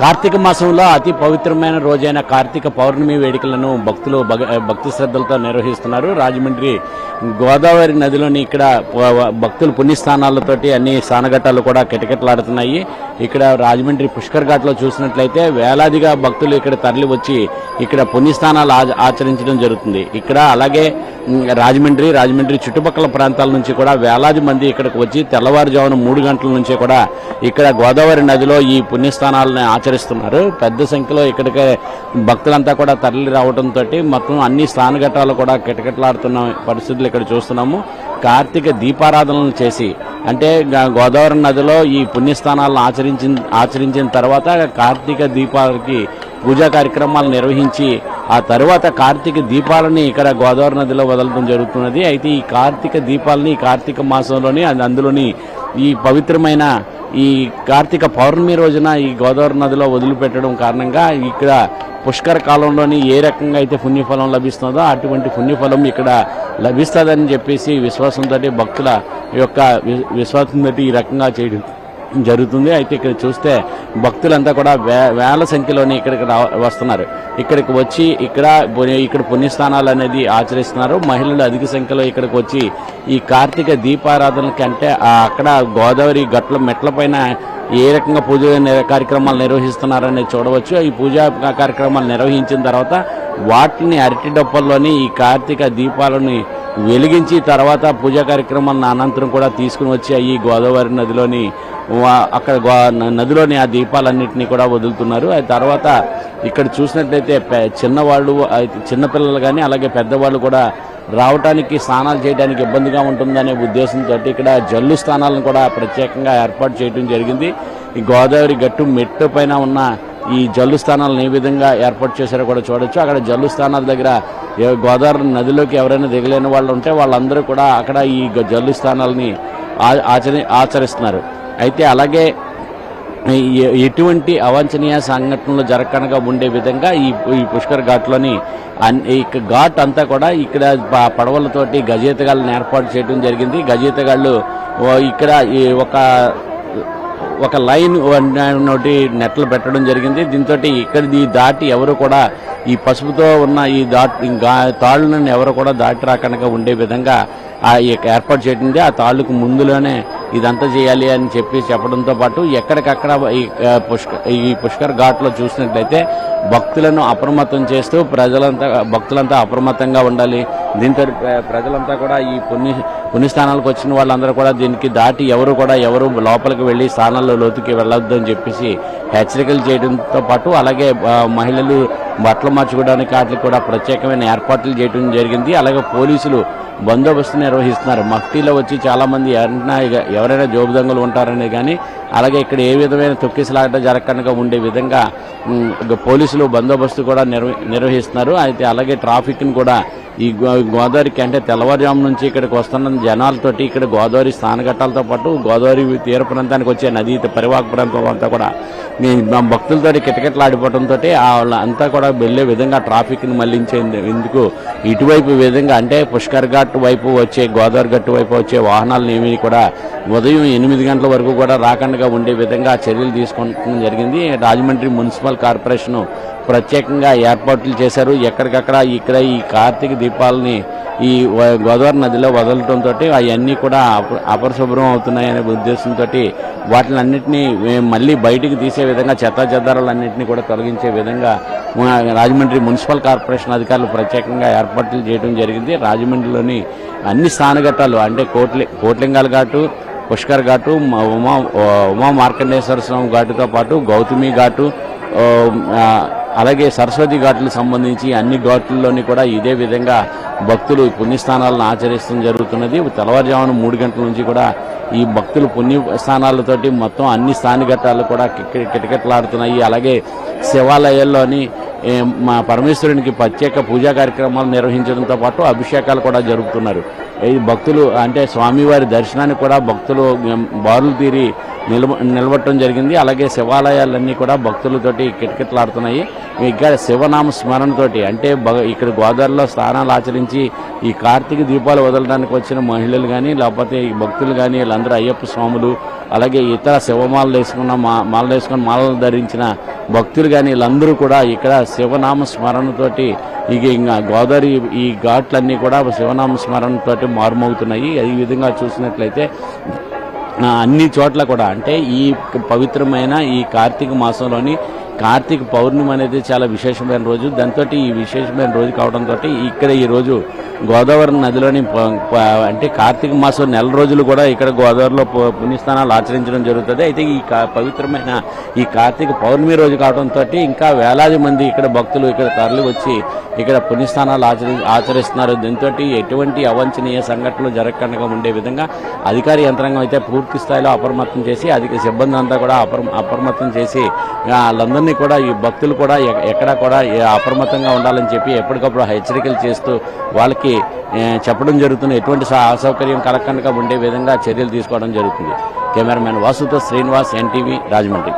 కార్తీక మాసంలో అతి పవిత్రమైన రోజైన కార్తీక పౌర్ణమి వేడుకలను భక్తులు భగ- భక్తి శ్రద్ధలతో నిర్వహిస్తున్నారు. రాజమండ్రి గోదావరి నదిలోని ఇక్కడ భక్తులు పుణ్యస్థానాలతోటి అన్ని స్నానఘట్టాలు కూడా కిటకిటలాడుతున్నాయి. ఇక్కడ రాజమండ్రి పుష్కర్ ఘాట్లో చూసినట్లయితే వేలాదిగా భక్తులు ఇక్కడ తరలి వచ్చి ఇక్కడ పుణ్యస్థానాలు ఆచరించడం జరుగుతుంది. ఇక్కడ అలాగే రాజమండ్రి రాజమండ్రి చుట్టుపక్కల ప్రాంతాల నుంచి కూడా వేలాది మంది ఇక్కడికి వచ్చి తెల్లవారుజామున మూడు గంటల నుంచి కూడా ఇక్కడ గోదావరి నదిలో ఈ పుణ్యస్థానాలను ఆచరిస్తున్నారు. పెద్ద సంఖ్యలో ఇక్కడికి భక్తులంతా కూడా తరలి రావడంతో మొత్తం అన్ని స్థానఘట్టాలు కూడా కిటకిటలాడుతున్న పరిస్థితులు ఇక్కడ చూస్తున్నాము. కార్తీక దీపారాధనలు చేసి అంటే గోదావరి నదిలో ఈ పుణ్యస్థానాలను ఆచరించిన ఆచరించిన తర్వాత కార్తీక దీపాలకి పూజా కార్యక్రమాలు నిర్వహించి ఆ తర్వాత కార్తీక దీపాలని ఇక్కడ గోదావరి నదిలో వదలడం జరుగుతున్నది. అయితే ఈ కార్తీక దీపాలని కార్తీక మాసంలోని అందులోని ఈ పవిత్రమైన ఈ కార్తీక పౌర్ణమి రోజున ఈ గోదావరి నదిలో వదిలిపెట్టడం కారణంగా ఇక్కడ పుష్కర కాలంలోని ఏ రకంగా అయితే పుణ్యఫలం లభిస్తుందో అటువంటి పుణ్యఫలం ఇక్కడ లభిస్తుందని చెప్పేసి విశ్వాసంతో భక్తుల యొక్క వి- విశ్వాసంతో ఈ రకంగా చేయడం జరుగుతుంది. అయితే ఇక్కడ చూస్తే భక్తులంతా కూడా వే వేల సంఖ్యలోనే ఇక్కడికి వస్తున్నారు. ఇక్కడికి వచ్చి ఇక్కడ ఇక్కడ పుణ్యస్థానాలు అనేది ఆచరిస్తున్నారు. మహిళలు అధిక సంఖ్యలో ఇక్కడికి వచ్చి ఈ కార్తీక దీపారాధనల కంటే అక్కడ గోదావరి గట్ల మెట్ల పైన ఏ రకంగా పూజ కార్యక్రమాలు నిర్వహిస్తున్నారనేది చూడవచ్చు. ఈ పూజా కార్యక్రమాలు నిర్వహించిన తర్వాత వాటిని అరటి డొప్పల్లోని ఈ కార్తీక దీపాలని వెలిగించి తర్వాత పూజా కార్యక్రమాన్ని అనంతరం కూడా తీసుకుని వచ్చి అవి గోదావరి నదిలోని అక్కడ గో- నదిలోని ఆ దీపాలన్నింటినీ కూడా వదులుతున్నారు. ఆ తర్వాత ఇక్కడ చూసినట్లయితే చిన్నవాళ్ళు చిన్నపిల్లలు కానీ అలాగే పెద్దవాళ్ళు కూడా రావటానికి స్నానాలు చేయడానికి ఇబ్బందిగా ఉంటుందనే ఉద్దేశంతో ఇక్కడ జల్లు స్థానాలను కూడా ప్రత్యేకంగా ఏర్పాటు చేయడం జరిగింది. ఈ గోదావరి గట్టు మెట్టు పైన ఉన్న ఈ జల్లు స్థానాలను ఏ విధంగా ఏర్పాటు చేశారో కూడా చూడొచ్చు. అక్కడ జల్లు స్థానాల దగ్గర గోదావరి నదిలోకి ఎవరైనా దిగలేని వాళ్ళు ఉంటే వాళ్ళందరూ కూడా అక్కడ ఈ గ- జల్లు స్థానాలని ఆ- ఆచరి ఆచరిస్తున్నారు. అయితే అలాగే ఎటువంటి అవాంఛనీయ సంఘటనలు జరగకుండా ఉండే విధంగా ఈ ఈ పుష్కర్ ఘాట్లోని అన్- ఈ ఘాట్ అంతా కూడా ఇక్కడ పడవలతోటి గజేతగాళ్ళని ఏర్పాటు చేయడం జరిగింది. గజేతగాళ్ళు ఇక్కడ ఈ ఒక ఒక లైన్ నోటి నెట్లు పెట్టడం జరిగింది. దీంతో ఇక్కడ ఈ దాటి ఎవరు కూడా ఈ పసుపుతో ఉన్న ఈ దాటి తాళ్ళను ఎవరు కూడా దాటి రాకుండా ఉండే విధంగా ఏర్పాటు చేయడం ఆ తాళ్ళుకు ముందులోనే ఇదంతా చేయాలి అని చెప్పి చెప్పడంతో పాటు ఎక్కడికక్కడ ఈ పుష్క ఈ పుష్కర్ ఘాట్లో చూసినట్లయితే భక్తులను అప్రమత్తం చేస్తూ ప్రజలంతా భక్తులంతా అప్రమత్తంగా ఉండాలి. దీంతో ప్రజలంతా కూడా ఈ పుణ్య పుణ్యస్థానాలకు వచ్చిన వాళ్ళందరూ కూడా దీనికి దాటి ఎవరు కూడా ఎవరు లోపలికి వెళ్ళి స్థానాల్లో లోతుకి వెళ్ళొద్దు అని చెప్పేసి హెచ్చరికలు చేయడంతో పాటు అలాగే మహిళలు బట్టలు మార్చుకోవడానికి వాటికి కూడా ప్రత్యేకమైన ఏర్పాట్లు చేయడం జరిగింది. అలాగే పోలీసులు బందోబస్తు నిర్వహిస్తున్నారు. మఫ్టీలో వచ్చి చాలామంది ఎవరైనా ఎవరైనా జోబు దొంగలు ఉంటారనే కానీ అలాగే ఇక్కడ ఏ విధమైన తొక్కిసలాట జరగకుండా ఉండే విధంగా పోలీసులు బందోబస్తు కూడా నిర్వహిస్తున్నారు. అయితే అలాగే ట్రాఫిక్ని కూడా ఈ గో- గోదావరికి అంటే తెల్లవారుజాము నుంచి ఇక్కడికి వస్తున్న జనాలతోటి ఇక్కడ గోదావరి స్థానఘట్టాలతో పాటు గోదావరి తీర ప్రాంతానికి వచ్చే నదీ పరివాహక ప్రాంతం అంతా కూడా మా భక్తులతో కిటకిటలాడిపోవడంతో అంతా కూడా వెళ్ళే విధంగా ట్రాఫిక్ని మళ్ళించేందు ఎందుకు? ఇటువైపు విధంగా అంటే పుష్కర్ ఘాట్ వైపు వచ్చే గోదావరి గట్టు వైపు వచ్చే వాహనాలను ఏమీ కూడా ఉదయం ఎనిమిది గంటల వరకు కూడా రాకుండా ఉండే విధంగా చర్యలు తీసుకోవడం జరిగింది. రాజమండ్రి మున్సిపల్ కార్పొరేషన్ ప్రత్యేకంగా ఏర్పాట్లు చేశారు. ఎక్కడికక్కడ ఇక్కడ ఈ కార్తీక దీపాలని ఈ గోదావరి నదిలో వదలటంతో అవన్నీ కూడా అపరిశుభ్రం అవుతున్నాయనే ఉద్దేశంతో వాటిని అన్నింటినీ మళ్ళీ బయటికి తీసే విధంగా చెత్త చెదారాలన్నింటినీ కూడా తొలగించే విధంగా రాజమండ్రి మున్సిపల్ కార్పొరేషన్ అధికారులు ప్రత్యేకంగా ఏర్పాట్లు చేయడం జరిగింది. రాజమండ్రిలోని అన్ని స్థానఘట్టాలు అంటే కోట్లి కోట్లింగాల ఘాటు పుష్కర్ ఘాటు ఉమా ఉమా మార్కండేశ్వర స్వామి ఘాటుతో పాటు గౌతమి ఘాటు అలాగే సరస్వతి ఘాట్లకు సంబంధించి అన్ని ఘాట్లలోని కూడా ఇదే విధంగా భక్తులు పుణ్యస్థానాలను ఆచరిస్తడం జరుగుతున్నది. తెల్లవారుజామున మూడు గంటల నుంచి కూడా ఈ భక్తులు పుణ్య స్థానాలతోటి మొత్తం అన్ని స్థానిఘట్టాలు కూడా కిటకిటలాడుతున్నాయి. అలాగే శివాలయాల్లోని మా పరమేశ్వరునికి ప్రత్యేక పూజా కార్యక్రమాలు నిర్వహించడంతో పాటు అభిషేకాలు కూడా జరుపుతున్నారు. ఈ భక్తులు అంటే స్వామివారి దర్శనానికి కూడా భక్తులు బారులు తీరి నిలబ నిలబట్టడం జరిగింది. అలాగే శివాలయాలన్నీ కూడా భక్తులతోటి కిటకిటలాడుతున్నాయి. ఇక్కడ శివనామ స్మరణతోటి అంటే భగ- ఇక్కడ గోదావరిలో స్నానాలు ఆచరించి ఈ కార్తీక దీపాలు వదలడానికి వచ్చిన మహిళలు కానీ లేకపోతే ఈ భక్తులు కానీ వీళ్ళందరూ అయ్యప్ప స్వాములు అలాగే ఇతర శివమాలలు వేసుకున్న మా మాలలు వేసుకున్న మాలలు ధరించిన భక్తులు కానీ వీళ్ళందరూ కూడా ఇక్కడ శివనామ స్మరణతోటి ఇక ఇంకా గోదావరి ఈ ఘాట్లన్నీ కూడా శివనామ స్మరణతోటి మారుమవుతున్నాయి. ఈ విధంగా చూసినట్లయితే అన్ని చోట్ల కూడా. అంటే ఈ పవిత్రమైన ఈ కార్తీక మాసంలోని కార్తీక పౌర్ణమి అనేది చాలా విశేషమైన రోజు. దాంతో ఈ విశేషమైన రోజు కావడంతో ఇక్కడ ఈ రోజు గోదావరి నదిలోని ప- అంటే కార్తీక మాసం నెల రోజులు కూడా ఇక్కడ గోదావరిలో పుణ్యస్థానాలు పుణ్యస్నానాలు ఆచరించడం జరుగుతుంది. అయితే ఈ పవిత్రమైన ఈ కార్తీక పౌర్ణమి రోజు కావడంతో ఇంకా వేలాది మంది ఇక్కడ భక్తులు ఇక్కడ తరలి వచ్చి ఇక్కడ పుణ్యస్నానాలు ఆచరి ఆచరిస్తున్నారు. దీంతో ఎటువంటి అవాంఛనీయ సంఘటనలు జరగకుండా ఉండే విధంగా అధికార యంత్రాంగం అయితే పూర్తి స్థాయిలో అప్రమత్తం చేసి అధిక సిబ్బంది అంతా కూడా అప్రమత్తం చేసి వాళ్ళందరినీ కూడా ఈ భక్తులు కూడా ఎక్కడా కూడా అప్రమత్తంగా ఉండాలని చెప్పి ఎప్పటికప్పుడు హెచ్చరికలు చేస్తూ వాళ్ళకి ఏ, చెప్పడం జరుగుతుంది. ఎటువంటి అసౌకర్యం కలగకుండా ఉండే విధంగా చర్యలు తీసుకోవడం జరుగుతుంది. కెమెరామెన్ వాసుతో శ్రీనివాస్ ఎన్టీవీ రాజమండ్రి.